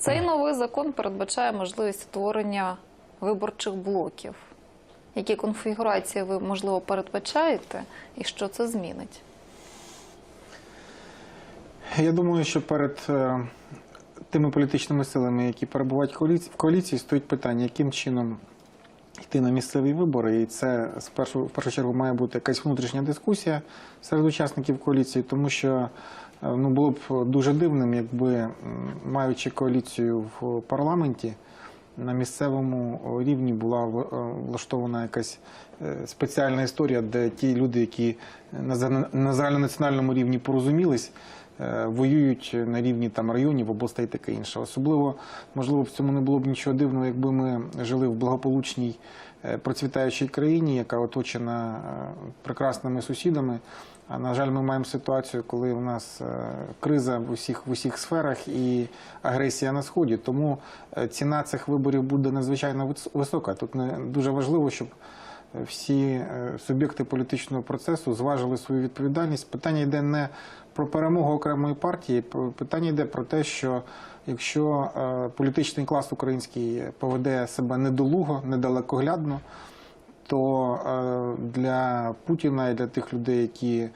Цей новий закон передбачає можливість створення виборчих блоків. Які конфігурації ви можливо передбачаєте, і що це змінить? Я думаю, що перед е, тими політичними силами, які перебувають в коаліції, стоїть питання, яким чином йти на місцеві вибори. І це в першу чергу має бути якась внутрішня дискусія серед учасників коаліції, тому що е, ну, було б дуже дивним, якби маючи коаліцію в парламенті. На місцевому рівні була е, влаштована якась е, спеціальна історія, де ті люди, які на загальнонаціональному рівні порозумілись, воюють на рівні там районів, областей таке інше. Особливо, можливо, в цьому не було б нічого дивного, якби ми жили в благополучній е, процвітаючій країні, яка оточена е, прекрасними сусідами. А на жаль, ми маємо ситуацію, коли у нас е, криза в усіх в усіх сферах і агресія на сході. Тому е, ціна цих виборів буде надзвичайно висока. Тут не дуже важливо, щоб е, всі е, суб'єкти політичного процесу зважили свою відповідальність. Питання йде не про перемогу окремої партії, питання йде про те, що якщо е, політичний клас український поведе себе недолуго, недалекоглядно, то е, для Путіна і для тих людей, які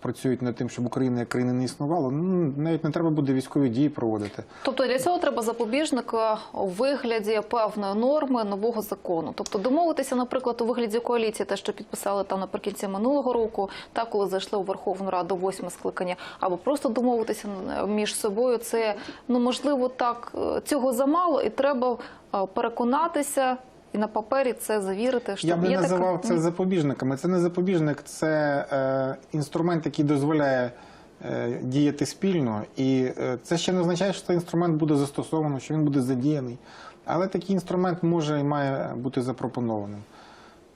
працюють над тим, щоб Україна як країна не існувала, ну навіть не треба буде військові дії проводити. Тобто для цього треба запобіжника у вигляді певної норми нового закону. Тобто домовитися, наприклад, у вигляді коаліції, те, що підписали там наприкінці минулого року, так коли зайшли у Верховну Раду восьме скликання, або просто домовитися між собою. Це ну можливо так цього замало, і треба е, переконатися. І на папері це завірити, що Я би не така- називав це запобіжниками. Це не запобіжник, це е, інструмент, який дозволяє е, діяти спільно. І е, це ще не означає, що цей інструмент буде застосовано, що він буде задіяний. Але такий інструмент може і має бути запропонованим.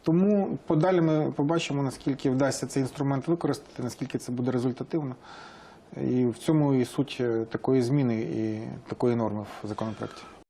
Тому подалі ми побачимо, наскільки вдасться цей інструмент використати, наскільки це буде результативно. І в цьому і суть такої зміни і такої норми в законопроекті.